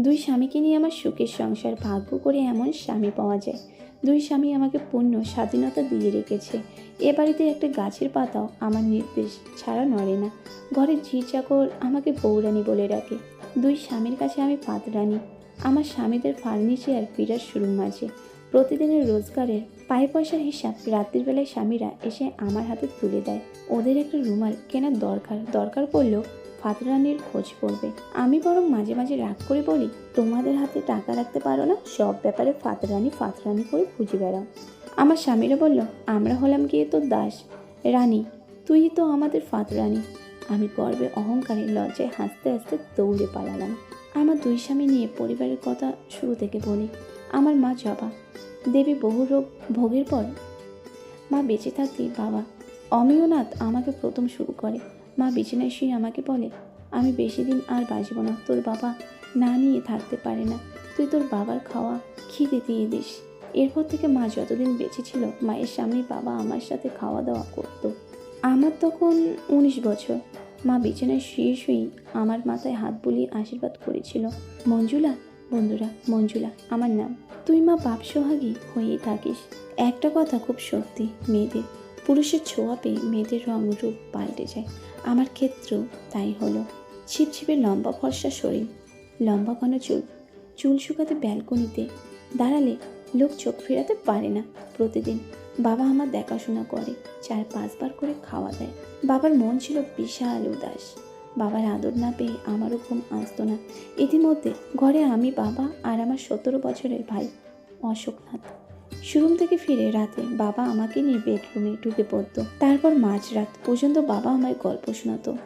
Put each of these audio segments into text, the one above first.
দুই স্বামীকে নিয়ে আমার সুখের সংসার ভাগ্য করে এমন স্বামী পাওয়া যায়। দুই স্বামী আমাকে পূর্ণ স্বাধীনতা দিয়ে রেখেছে। এ বাড়িতে একটা গাছের পাতাও আমার নির্দেশ ছাড়া নড়ে না। ঘরের ঝি চাকর আমাকে বৌরানী বলে রাখে দুই স্বামীর কাছে আমি পাতরানি। আমার স্বামীদের ফার্নিচার বিরাট শোরুম আছে। প্রতিদিনের রোজগারের পায়ে পয়সার হিসাব রাত্রির বেলায় স্বামীরা এসে আমার হাতে তুলে দেয়। ওদের একটা রুমাল কেনার দরকার। দরকার পড়লেও ফাতরানির খোঁজ পড়বে। আমি বরং মাঝে মাঝে রাগ করে বলি, তোমাদের হাতে টাকা রাখতে পারো না? সব ব্যাপারে ফাতরানি ফাতরানি করে খুঁজে বেড়াও। আমার স্বামীরা বলল, আমরা হলাম গিয়ে তো দাস। রানী, তুই তো আমাদের ফাতরানি। আমি গর্বে অহংকারে লজ্জায় হাসতে হাসতে দৌড়ে পালালাম। আমার দুই স্বামী নিয়ে পরিবারের কথা শুরু থেকে বলি। আমার মা জবা। দেবী বহু রোগ, ভোগের পর মা বেঁচে থাকতেই বাবা অমিয়নাথ আমাকে প্রথম শুরু করে। মা বিছানায় শুয়ে আমাকে বলে, আমি বেশি দিন আর বাঁচব না। তোর বাবা না নিয়ে থাকতে পারে না। তুই তোর বাবার খাওয়া খিদে দিয়ে দিস। এরপর থেকে মা যতদিন বেঁচে ছিল, মায়ের সামনে বাবা আমার সাথে খাওয়া দাওয়া করতো। আমার তখন উনিশ বছর। মা বিছানায় শুয়ে শুয়েই আমার মাথায় হাত বুলিয়ে আশীর্বাদ করেছিল। মঞ্জুলা, বন্ধুরা, মঞ্জুলা, আমার নাম। তুই মা বাপ সোহাগী হয়েই থাকিস। একটা কথা খুব সত্যি, মেয়েদের। পুরুষের ছোঁয়া পেয়ে মেয়েদের রং রূপ পাল্টে যায়। আমার ক্ষেত্রেও তাই হলো। ছিপছিপে লম্বা ফর্সা শরীর, লম্বা ঘন চুল চুল শুকাতে ব্যালকনিতে দাঁড়ালে লোক চোখ ফেরাতে পারে না। প্রতিদিন বাবা আমার দেখাশোনা করে, চার পাঁচবার করে খাওয়া দেয়। বাবার মন ছিল বিশাল উদাস। বাবার আদর না পেয়ে আমারও ঘুম আসতো না। ইতিমধ্যে ঘরে আমি বাবা আর আমার সতেরো বছরের ভাই অশোকনাথ। শোরুম থেকে ফিরে রাতে বাবা আমাকে নিয়ে বেডরুমে ঢুকে পড়তো। তারপর মাঝরাত পর্যন্ত বাবা আমায় গল্প শোনাতো।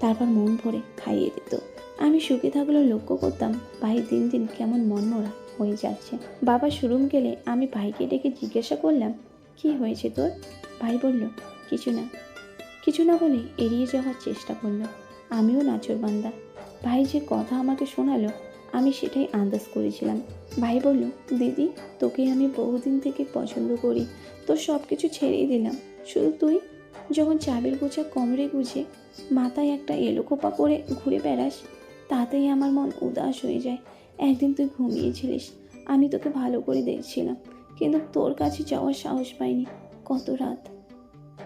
তারপর মন ভরে খাইয়ে দিত। আমি সুখে থাকলেও লক্ষ্য করতাম ভাই দিন দিন কেমন মনমরা হয়ে যাচ্ছে। বাবা শোরুম গেলে আমি ভাইকে ডেকে জিজ্ঞাসা করলাম, কি হয়েছে তোর? ভাই বলল, কিছু না। কিছু না বলে এড়িয়ে যাওয়ার চেষ্টা করল আমিও নাচর বান্দা। ভাই যে কথা আমাকে শোনালো আমি সেটাই আন্দাজ করেছিলাম। ভাই বলল, দিদি তোকে আমি বহুদিন থেকে পছন্দ করি। তোর সব কিছু ছেড়েই দিলাম। শুধু তুই? যখন চাবির গোছা কমরে গুছে মাথায় একটা এলো খোপা পরে ঘুরে বেড়াস, তাতেই আমার মন উদাস হয়ে যায়। একদিন তুই ঘুমিয়েছিলিস। আমি তোকে ভালো করে দেখছিলাম, কিন্তু তোর কাছে যাওয়ার সাহস পাইনি। কত রাত?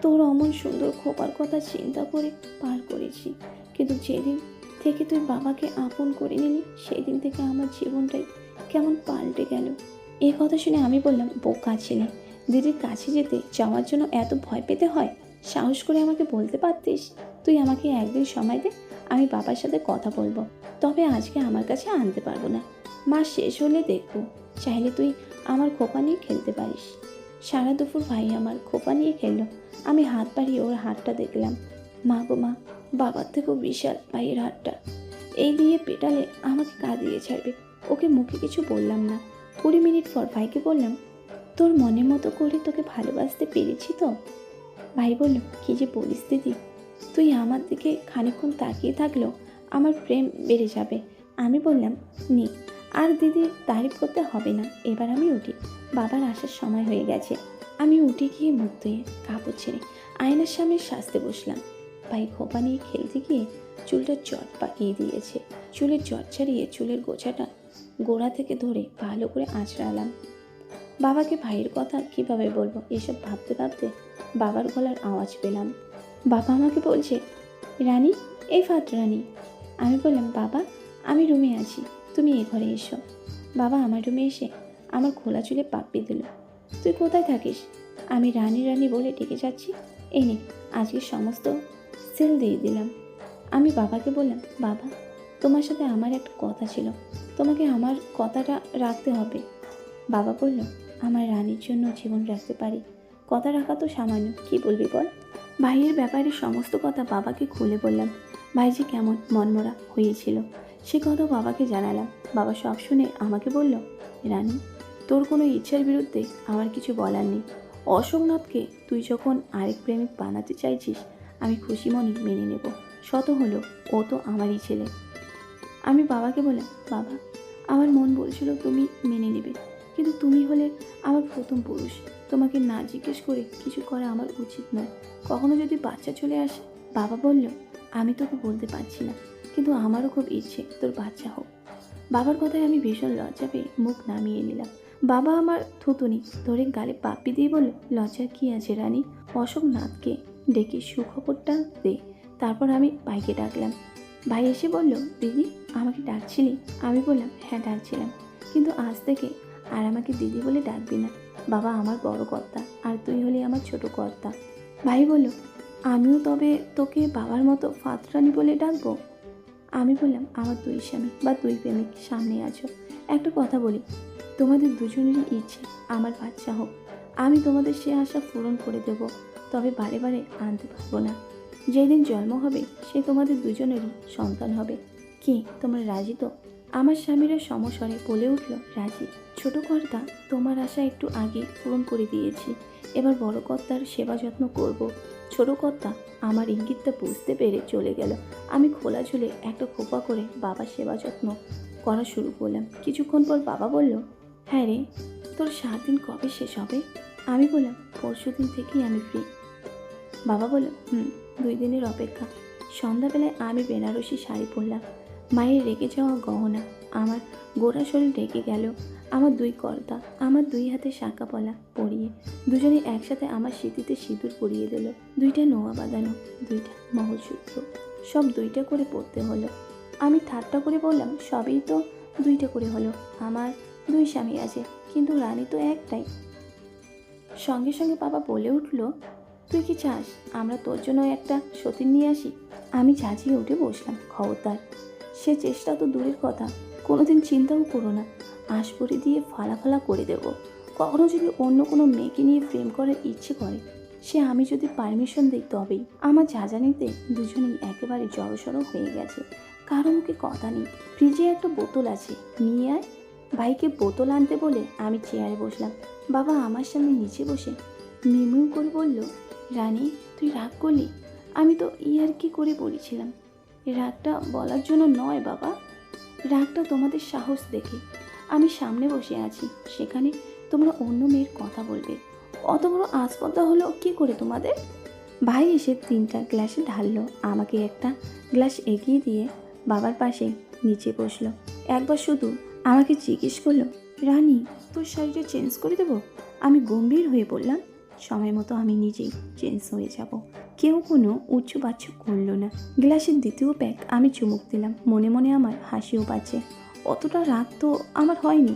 তোর অমন সুন্দর খোপার কথা চিন্তা করে পার করেছি। কিন্তু যেদিন থেকে তুই বাবাকে আপন করে নিলি সেই দিন থেকে আমার জীবনটাই কেমন পাল্টে গেল। এই কথা শুনে আমি বললাম, বোকা ছেলে দিদির কাছে যেতে যাওয়ার জন্য এত ভয় পেতে হয়, সাহস করে আমাকে বলতে পারতিস? তুই আমাকে একদিন সময় দে, আমি বাবার সাথে কথা বলব। তবে আজকে আমার কাছে আনতে পারব না। মাস শেষ হলে দেখব, চাইলে তুই আমার খোপা নিয়ে খেলতে পারিস। সারা দুপুর ভাই আমার খোপা নিয়ে খেললো। আমি হাত বাড়িয়ে ওর হাতটা দেখলাম। মা গো মা, বাবার থেকেও বিশাল ভাইয়ের হাতটা। এই দিয়ে পেটালে আমাকে কাঁদিয়ে ছাড়বে? ওকে মুখে কিছু বললাম না। কুড়ি মিনিট পর ভাইকে বললাম, তোর মনের মতো করে তোকে ভালোবাসতে পেরেছি তো? ভাই বলল, কি যে বলিস দিদি? তুই আমার দিকে খানিকক্ষণ তাকিয়ে থাকলেও আমার প্রেম বেড়ে যাবে। আমি বললাম, নি, আর দিদি তারিফ করতে হবে না। এবার আমি উঠি। বাবার আসার সময় হয়ে গেছে। আমি উঠে গিয়ে মুখ ধুয়ে কাপড় ছেড়ে আয়নার সামনে সাজতে বসলাম। ভাই খোপা নিয়ে খেলতে গিয়ে চুলটা জট পাকিয়ে দিয়েছে। চুলের জট ছাড়িয়ে চুলের গোছাটা গোড়া থেকে ধরে ভালো করে আঁচড়ালাম। বাবাকে ভাইয়ের কথা কীভাবে বলব? এসব ভাবতে ভাবতে বাবার গলার আওয়াজ পেলাম। বাবা আমাকে বলছে, রানী, এই ফাত রানী। আমি বললাম, বাবা, আমি রুমে আছি, তুমি এ ঘরে এসো। বাবা আমার রুমে এসে আমার খোলা চুলে পাপ্পি দিল তুই কোথায় থাকিস? আমি রানী রানী বলে ডেকে যাচ্ছি, এই নে, আজকে সমস্ত সেল দিয়ে দিলাম। আমি বাবাকে বললাম, বাবা, তোমার সাথে আমার একটা কথা ছিল। তোমাকে আমার কথাটা রাখতে হবে। বাবা বলল, আমার রানীর জন্য জীবন রাখতে পারি। কথা রাখা তো সামান্য। কি বলবি বল? ভাইয়ের ব্যাপারে সমস্ত কথা বাবাকে খুলে বললাম। ভাই যে কেমন মনমরা হয়েছিল, সে কথা বাবাকে জানালাম। বাবা সব শুনে আমাকে বলল, রানী, তোর কোনো ইচ্ছার বিরুদ্ধে আমার কিছু বলার নেই। অশোকনাথকে তুই যখন আরেক প্রেমিক বানাতে চাইছিস আমি খুশি মনে মেনে নেব। শত হলো, ও তো আমারই ছেলে। আমি বাবাকে বললাম, বাবা, আমার মন বলছিল তুমি মেনে নেবে, কিন্তু তুমি হলে আমার প্রথম পুরুষ। তোমাকে না জিজ্ঞেস করে কিছু করা আমার উচিত নয়। কখনো যদি বাচ্চা চলে আসে, বাবা বলল, আমি তোকে বলতে পারছি না, কিন্তু আমারও খুব ইচ্ছে তোর বাচ্চা হোক। বাবার কথায় আমি ভীষণ লজ্জা পেয়ে মুখ নামিয়ে নিলাম। বাবা আমার থুতুনি ধরে গালে পাপ্পি দিয়ে বলল, লজ্জার কি আছে রানী? অশোক নাথকে ডেকে সুখবরটা দে। তারপর আমি ভাইকে ডাকলাম। ভাই এসে বলল, দিদি, আমাকে ডাকছিলি? আমি বললাম হ্যাঁ ডাকছিলাম। কিন্তু আজ থেকে আর আমাকে দিদি বলে ডাকবি না। বাবা আমার বড় কর্তা আর তুই হলি আমার ছোট কর্তা। ভাই বলল, আমিও তবে তোকে বাবার মতো ফাতরানি বলে ডাকবো? আমি বললাম, আমার দুই স্বামী বা দুই প্রেমিক সামনে আছো। একটা কথা বলি, তোমাদের দুজনেরই ইচ্ছে আমার বাচ্চা হোক। আমি তোমাদের সে আশা পূরণ করে দেব। তবে বারে বারে আনতে পারব না। যেদিন জন্ম হবে, সে তোমাদের দুজনেরই সন্তান হবে। কি তোমরা রাজি তো? আমার স্বামীরা সমস্বরে বলে উঠল, রাজি। ছোট কর্তা, তোমার আশা একটু আগে পূরণ করে দিয়েছি। এবার বড় কর্তার সেবা যত্ন করব। ছোট কর্তা, আমার ইঙ্গিতটা বুঝতে পেরে চলে গেল। আমি খোলা ঝুলে একটা খোপা করে বাবার সেবা যত্ন করা শুরু করলাম। কিছুক্ষণ পর বাবা বলল হ্যাঁ রে, তোর সাত দিন কবে শেষ হবে? আমি বললাম পরশু দিন থেকেই আমি ফ্রি বাবা বলল, হুম, দুই দিনের অপেক্ষা। সন্ধ্যাবেলায় আমি বেনারসি শাড়ি পরলাম। মায়ের রেগে যাওয়া গহনা, আমার গোড়া শরীর রেগে গেল, আমার দুই কর্তা, আমার দুই হাতে শাঁকা পলা পরিয়ে দুজনে একসাথে আমার স্মৃতিতে সিঁদুর পরিয়ে দিল। দুইটা নোয়া বাঁধানো, দুইটা মহলসূত্র সব দুইটা করে পড়তে হলো। আমি ঠাট্টা করে বললাম, সবই তো দুইটা করে হলো। আমার দুই স্বামী আছে, কিন্তু রানী তো একটাই। সঙ্গে সঙ্গে বাবা বলে উঠল তুই কি চাস আমরা তোর জন্য একটা সতীন নিয়ে আসি? আমি চাচিয়ে উঠে বসলাম, খবরদার। সে চেষ্টা তো দূরের কথা, কোনোদিন চিন্তাও করো না। আশপরি দিয়ে ফালাফালা করে দেব। কখনো যদি অন্য কোনো মেয়েকে নিয়ে প্রেম করার ইচ্ছে করে, সে আমি যদি পারমিশন দিই তবেই। আমার জাজানিতে দুজনেই একেবারে জড়সড় হয়ে গেছে। কারও মুখে কথা নেই। ফ্রিজে একটা বোতল আছে, নিয়ে আয়। ভাইকে বোতল আনতে বলে আমি চেয়ারে বসলাম। বাবা আমার সামনে নিচে বসে মিমিউ করে বলল রানী, তুই রাগ করলি? আমি তো ইয়ার কি করে বলেছিলাম? রাগটা বলার জন্য নয় বাবা। রাগটা তোমাদের সাহস দেখে। আমি সামনে বসে আছি, সেখানে তোমরা অন্য মেয়ের কথা বলবে। অত বড় আসপদা হলো কি করে তোমাদের? ভাই এসে তিনটা গ্লাসে ঢাললো, আমাকে একটা গ্লাস এগিয়ে দিয়ে বাবার পাশে নিচে বসল। একবার শুধু আমাকে জিজ্ঞেস করল, রানী, তোর শাড়িটা চেঞ্জ করে দেবো? আমি গম্ভীর হয়ে বললাম সময় মতো আমি নিজেই চেঞ্জ হয়ে যাব। কেউ কোনো উচ্চ বাচ্চ করল না। গ্লাসের দ্বিতীয় প্যাক আমি চুমুক দিলাম। মনে মনে আমার হাসিও পাচ্ছে। অতটা রাগ তো আমার হয়নি।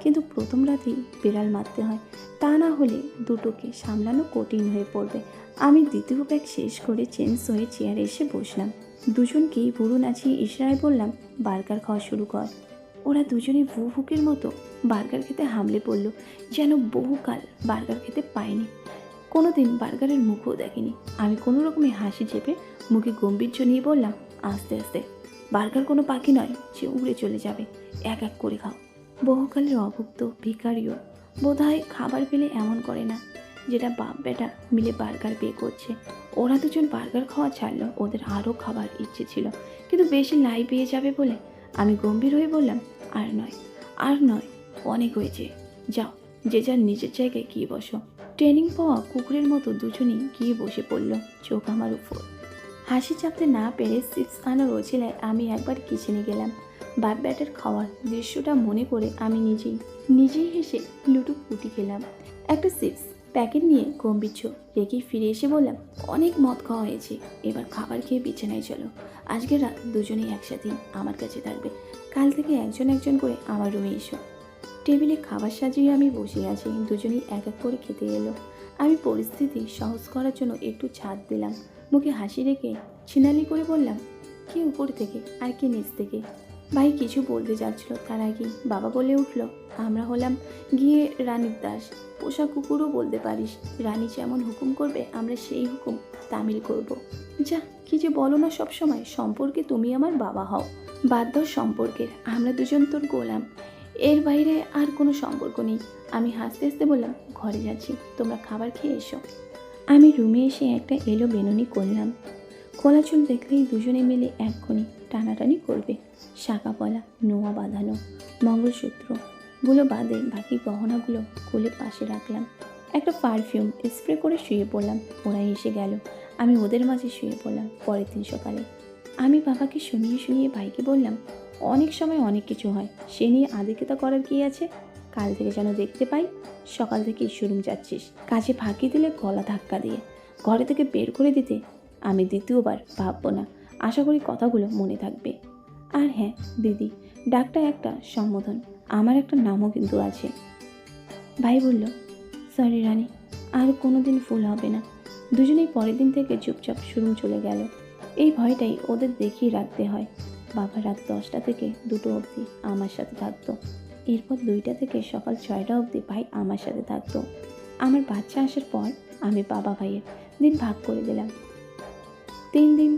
কিন্তু প্রথম রাতেই বিড়াল মারতে হয়। তা না হলে দুটোকে সামলানো কঠিন হয়ে পড়বে। আমি দ্বিতীয় প্যাক শেষ করে চেঞ্জ হয়ে চেয়ারে এসে বসলাম। দুজনকেই বুড়ো নাচিয়ে ইশরায় বললাম, বার্গার খাওয়া শুরু কর। ওরা দুজনে ভু ভুকের মতো বার্গার খেতে হামলে পড়ল, যেন বহুকাল বার্গার খেতে পায়নি। কোনো দিন বার্গারের মুখও দেখেনি। আমি কোনো রকমে হাসি চেপে মুখে গম্ভীর্য নিয়ে বললাম, আস্তে আস্তে, বার্গার কোনো পাখি নয় যে উড়ে চলে যাবে। এক এক করে খাও। বহুকালের অভুক্ত ভিকারিও বোধহয় খাবার পেলে এমন করে না, যেটা বাপ বেটা মিলে বার্গার পে করছে। ওরা দুজন বার্গার খাওয়া ছাড়লো, ওদের আরও খাবার ইচ্ছে ছিল, কিন্তু বেশি লাই পেয়ে যাবে বলে আমি গম্ভীর হয়ে বললাম, আর নয় আর নয়, অনেক হয়েছে। যাও, যে যার নিজের জায়গায় গিয়ে বসো। ট্রেনিং পাওয়া কুকুরের মতো দুজনেই গিয়ে বসে পড়ল চোখ আমার উপর। হাসি চাপতে না পেরে সিক্স আনার ওছিলায় আমি একবার কিচেনে গেলাম। বাপ ব্যাটের খাওয়ার দৃশ্যটা মনে করে আমি নিজেই নিজেই হেসে লুটু পুটি খেলাম। একটা সিক্স প্যাকেট নিয়ে গম্ভীর্য রেখে ফিরে এসে বললাম, অনেক মদ খাওয়া হয়েছে। এবার খাবার খেয়ে বিছানায় চলো। আজকে রাত দুজনেই একসাথেই আমার কাছে থাকবে। কাল থেকে একজন একজন করে আমার রুমে এসো। টেবিলে খাবার সাজিয়ে আমি বসে আছি। দুজনেই এক এক করে খেতে এলো। আমি পরিস্থিতি সহজ করার জন্য একটু ছাদ দিলাম। মুখে হাসি রেখে ছিনালি করে বললাম, কে উপর থেকে আর কে নিচ থেকে? ভাই কিছু বলতে যাচ্ছিল তার আগে বাবা বলে উঠল, আমরা হলাম গিয়ে রানীর দাস। পোষা কুকুরও বলতে পারিস, রানী যেমন হুকুম করবে, আমরা সেই হুকুম তামিল করব। যা, কি যে বলো না সব সময়, সম্পর্কে তুমি আমার বাবা হও। বাদ দাও সম্পর্কের, আমরা দুজন তোর গোলাম। এর বাইরে আর কোনো সম্পর্ক নেই। আমি হাসতে হাসতে বললাম, ঘরে যাচ্ছি, তোমরা খাবার খেয়ে এসো। আমি রুমে এসে একটা এলো বেনুনি করলাম। খোলা চুল দেখলেই দুজনে মিলে এক্ষুনি টানাটানি করবে। শাঁকা পলা, নোয়া বাঁধানো মঙ্গলসূত্রগুলো বাদে বাকি গহনাগুলো কোলে পাশে রাখলাম। একটা পারফিউম স্প্রে করে শুয়ে পড়লাম। ওরা এসে গেল। আমি ওদের মাঝে শুয়ে পড়লাম পরের দিন সকালে। আমি বাবাকে শুনিয়ে শুনিয়ে ভাইকে বললাম, অনেক সময় অনেক কিছু হয়। সে নিয়ে আদিকেতা করার কি আছে? কাল থেকে যেন দেখতে পাই। সকাল থেকে শোরুম যাচ্ছিস। কাজে ফাঁকি দিলে গলা ধাক্কা দিয়ে। ঘরে থেকে বের করে দিতে আমি দ্বিতীয়বার ভাববো না। আশা করি কথাগুলো মনে থাকবে। আর হ্যাঁ দিদি, ডাকটা একটা সম্বোধন। আমার একটা নামও কিন্তু আছে। ভাই বলল সরি রানী, আর কোনো দিন ফুল হবে না। দুজনেই পরের দিন থেকে চুপচাপ শুরু চলে গেল। এই ভয়টাই ওদের দেখিয়ে রাখতে হয়। বাবা রাত দশটা থেকে দুটো অবধি আমার সাথে থাকতো। এরপর দুইটা থেকে সকাল ছয়টা অবধি ভাই আমার সাথে থাকতো। আমার বাচ্চা আসার পর আমি বাবা ভাইয়ের দিন ভাগ করে দিলাম। তিন দিন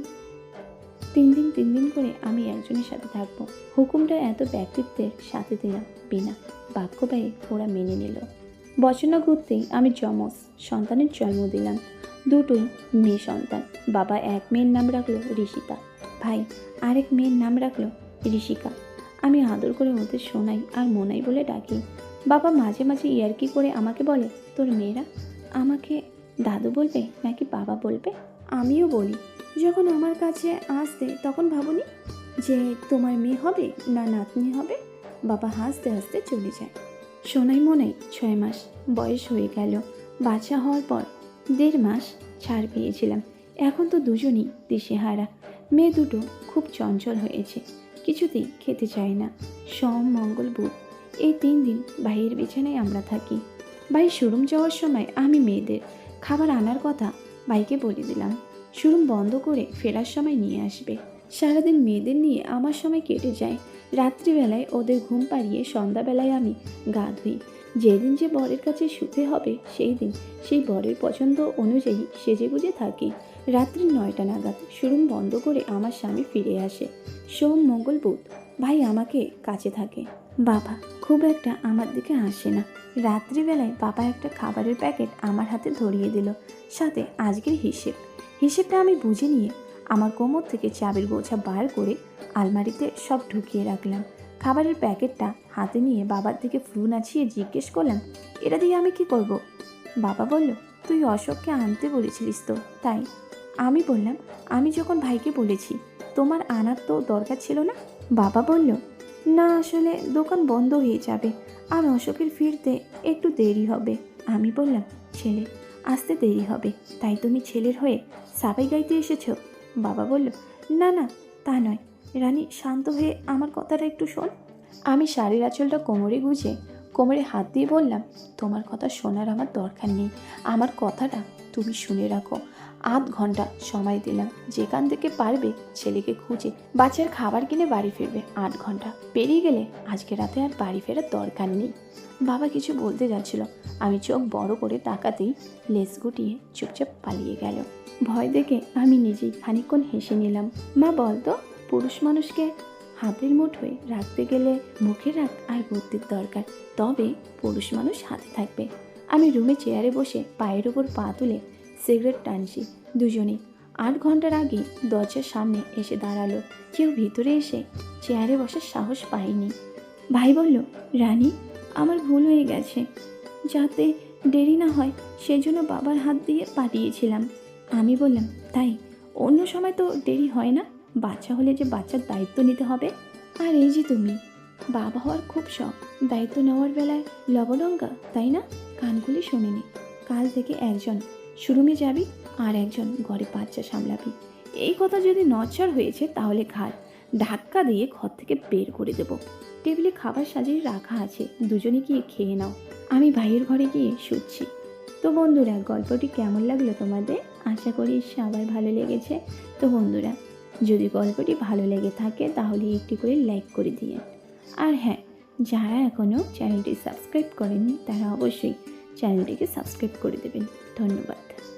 তিন দিন তিন দিন করে আমি একজনের সাথে থাকব। হুকুমটা এত ব্যক্তিত্বের সাথে দিলাম বিনা। বাক্য ব্যয়ে ওরা মেনে নিল। বছর না ঘুরতেই আমি যমজ, সন্তানের জন্ম দিলাম। দুটোই মেয়ে সন্তান। বাবা এক মেয়ের নাম রাখল ঋষিতা। ভাই আরেক মেয়ের নাম রাখল ঋষিকা। আমি আদর করে ওদের শোনাই আর মোনাই বলে ডাকি। বাবা মাঝে মাঝে ইয়ার্কি করে আমাকে বলে, তোর মেয়েরা আমাকে দাদু বলবে নাকি বাবা বলবে? আমিও বলি যখন আমার কাছে আসতে তখন ভাবনি যে তোমার মেয়ে হবে না নাতনি হবে। বাবা হাসতে হাসতে চলে যায়। সোনাই মনে ছয় মাস বয়স হয়ে গেল। বাচ্চা হওয়ার পর দেড় মাস ছাড় পেয়েছিলাম। এখন তো দুজনই দিশেহারা। মেয়ে দুটো খুব চঞ্চল হয়েছে। কিছুতেই খেতে চায় না। সোম, মঙ্গল, বুধ, এই তিন দিন ভাইয়ের বিছানায় আমরা থাকি। ভাই শোরুম যাওয়ার সময় আমি মেয়েদের খাবার আনার কথা ভাইকে বলে দিলাম। শোরুম বন্ধ করে ফেরার সময় নিয়ে আসবে। সারাদিন মেয়েদের নিয়ে আমার সময় কেটে যায়। রাত্রিবেলায় ওদের ঘুম পাড়িয়ে সন্ধ্যাবেলায় আমি গা ধুই। যেদিন যে বরের কাছে শুতে হবে, সেই দিন সেই বরের পছন্দ অনুযায়ী সেজে গুজে থাকি। রাত্রি নয়টা নাগাদ শোরুম বন্ধ করে আমার স্বামী ফিরে আসে। সোম, মঙ্গল, বুধ ভাই আমাকে কাছে থাকে। বাবা, খুব একটা আমার দিকে আসে না। রাত্রিবেলায় বাবা একটা খাবারের প্যাকেট আমার হাতে ধরিয়ে দিল। সাথে আজকের হিসেব। হিসেবটা আমি বুঝে নিয়ে আমার কোমর থেকে চাবির গোছা বার করে আলমারিতে সব ঢুকিয়ে রাখলাম। খাবারের প্যাকেটটা হাতে নিয়ে বাবার দিকে ফ্লু নাচিয়ে জিজ্ঞেস করলাম, এটা দিয়ে আমি কি করব। বাবা বলল, তুই অশোককে আনতে বলেছিলিস তো, তাই? আমি বললাম, আমি যখন ভাইকে বলেছি, তোমার আনার তো দরকার ছিল না? বাবা বলল, না, আসলে দোকান বন্ধ হয়ে যাবে, আর অশোকের ফিরতে একটু দেরি হবে। আমি বললাম, ছেলে আসতে দেরি হবে। তাই তুমি ছেলের হয়ে সাবাই গাইতে এসেছ? বাবা বলল, না না, তা নয়। রানী, শান্ত হয়ে আমার কথাটা একটু শোন। আমি শাড়ির আঁচলটা কোমরে গুঁজে কোমরে হাত দিয়ে বললাম, তোমার কথা শোনার আমার দরকার নেই। আমার কথাটা তুমি শুনে রাখো। আধ ঘণ্টা সময় দিলাম। যেখান থেকে পারবে ছেলেকে খুঁজে বাচ্চার খাবার কিনে বাড়ি ফিরবে আট ঘণ্টা। পেরিয়ে গেলে আজকে রাতে আর বাড়ি ফেরার দরকার নেই। বাবা কিছু বলতে যাচ্ছিল। আমি চোখ বড় করে তাকাতেই লেস গুটিয়ে চুপচাপ পালিয়ে গেল। ভয় দেখে আমি নিজেই খানিকক্ষণ হেসে নিলাম। মা বলতো পুরুষ মানুষকে হাতের মুঠোয় রাখতে গেলে মুখে রাখ আর বুদ্ধির দরকার। তবে পুরুষ মানুষ হাতে থাকবে। আমি রুমে চেয়ারে বসে পায়ের ওপর পা তুলে সিগারেট টানছি দুজনে। আট ঘণ্টার আগে দরজার সামনে এসে দাঁড়াল। কেউ ভিতরে এসে চেয়ারে বসার সাহস পায়নি। ভাই বলল, রানী, আমার ভুল হয়ে গেছে। যাতে দেরি না হয়, সেজন্য বাবার হাত দিয়ে পাঠিয়েছিলাম আমি বললাম, তাই? অন্য সময় তো দেরি হয় না? বাচ্চা হলে যে বাচ্চার দায়িত্ব নিতে হবে? আর এই যে তুমি, বাবা হওয়ার খুব শখ। দায়িত্ব নেওয়ার বেলায় লবডঙ্কা তাই না? কানগুলি শোনেনি। কাল থেকে একজন শুরুমে যাবি আর একজন ঘরে বাচ্চা সামলাবি। এই কথা যদি নচ্ছর হয়েছে তাহলে ঘাড় ধাক্কা দিয়ে ঘর থেকে বের করে দেব। টেবিলে খাবার সাজিয়ে রাখা আছে। দুজনে গিয়ে খেয়ে নাও। আমি ভাইয়ের ঘরে গিয়ে শুচ্ছি। তো বন্ধুরা, গল্পটি কেমন লাগল তোমাদের? আশা করি সবার ভালো লেগেছে। তো বন্ধুরা, যদি গল্পটি ভালো লেগে থাকে তাহলে একটি করে লাইক করে দিয়ে আর হ্যাঁ যারা এখনও চ্যানেলটি সাবস্ক্রাইব করেনি তারা অবশ্যই চ্যানেলটিকে সাবস্ক্রাইব করে দেবেন। ধন্যবাদ।